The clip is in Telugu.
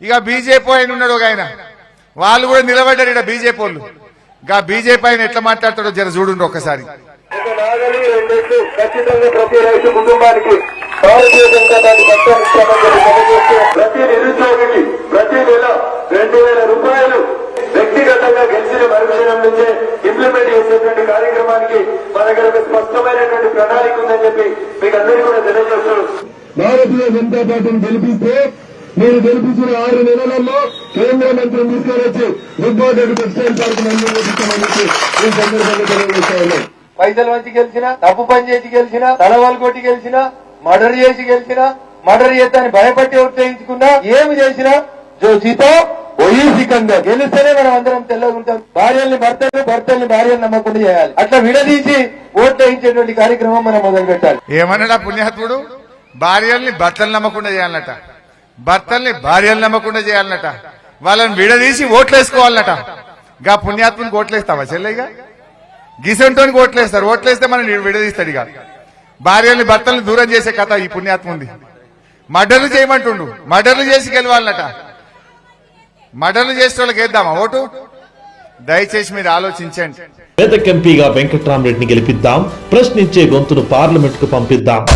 ఇక బీజేపీ ఆయన ఉన్నాడు ఒక ఆయన. వాళ్ళు కూడా నిలబడ్డారు ఇక్కడ బీజేపీ వాళ్ళు. ఇక బీజేపీ ఆయన ఎట్లా మాట్లాడతాడో జర చూడండి ఒక్కసారి. ఒక నాగలి రెండేళ్ళు ఖచ్చితంగా ప్రతి రైతు కుటుంబానికి భారతీయ జనతా పార్టీ పక్షాన్ని ఇస్తామని చెప్పి తెలియజేస్తూ ప్రతి నిరుద్యోగికి ప్రతి నెల రెండు వేల రూపాయలు వ్యక్తిగతంగా గెలిచిన మరుక్షణం నుంచే ఇంప్లిమెంట్ చేసేటువంటి కార్యక్రమానికి మన దగ్గర ఒక స్పష్టమైనటువంటి ప్రణాళిక ఉందని చెప్పి మీకు అందరికీ కూడా తెలియజేస్తూ భారతీయ జనతా పార్టీని గెలిపిస్తే మీరు గెలిపించిన ఆరు నెలలలో కేంద్ర మంత్రిని టెక్స్టైల్ పార్క్ ఈ సందర్భంగా తెలియజేస్తా ఉన్నాం పైసలు మంచి గెలిచిన తప్పు పని చేసి గెలిచిన తలవాలు కొట్టి గెలిచిన మర్డర్ చేసి గెలిచిన మర్డర్ చేస్తాని భయపట్టి ఉత్తేజించుకున్నా ఏమి చేసినా జో జీతో ఒయ్యి సికందర్ గెలిస్తేనే మనం అందరం తెల్లగా ఉంటాం. భార్యల్ని భర్తలు భర్తల్ని భార్యలు నమ్మకుండా చేయాలి. అట్లా విడదీసి ఓట్లు వేయించేటువంటి కార్యక్రమం మనం మొదలు పెట్టాలి ఏమన్నాడా పుణ్యాత్ముడు భార్యల్ని భర్తలు నమ్మకుండా చేయాలన్నట భర్తల్ని భార్యలు నమ్మకుండా చేయాలన్నట. వాళ్ళని విడదీసి ఓట్లు వేసుకోవాలన్నట గా పుణ్యాత్మునికి ఓట్లేస్తావా చెల్లెగా గిసంటోనికి ఓట్లేస్తారు. ఓట్లేస్తే మనం విడదీస్తాడు ఇక. భార్యల్ని భర్తల్ని దూరం చేసే కథ ఈ పుణ్యాత్ముంది. మర్డర్లు చేయమంటుండు. మర్డర్లు చేసి గెలవాలన్నట. మర్డర్లు చేసే వాళ్ళకి వేద్దామా ఓటు? దయచేసి మీరు ఆలోచించండి. పేదకెంపీగా వెంకట్రామరెడ్డిని గెలిపిద్దాం. ప్రశ్నించే గొంతును పార్లమెంట్కు పంపిద్దాం.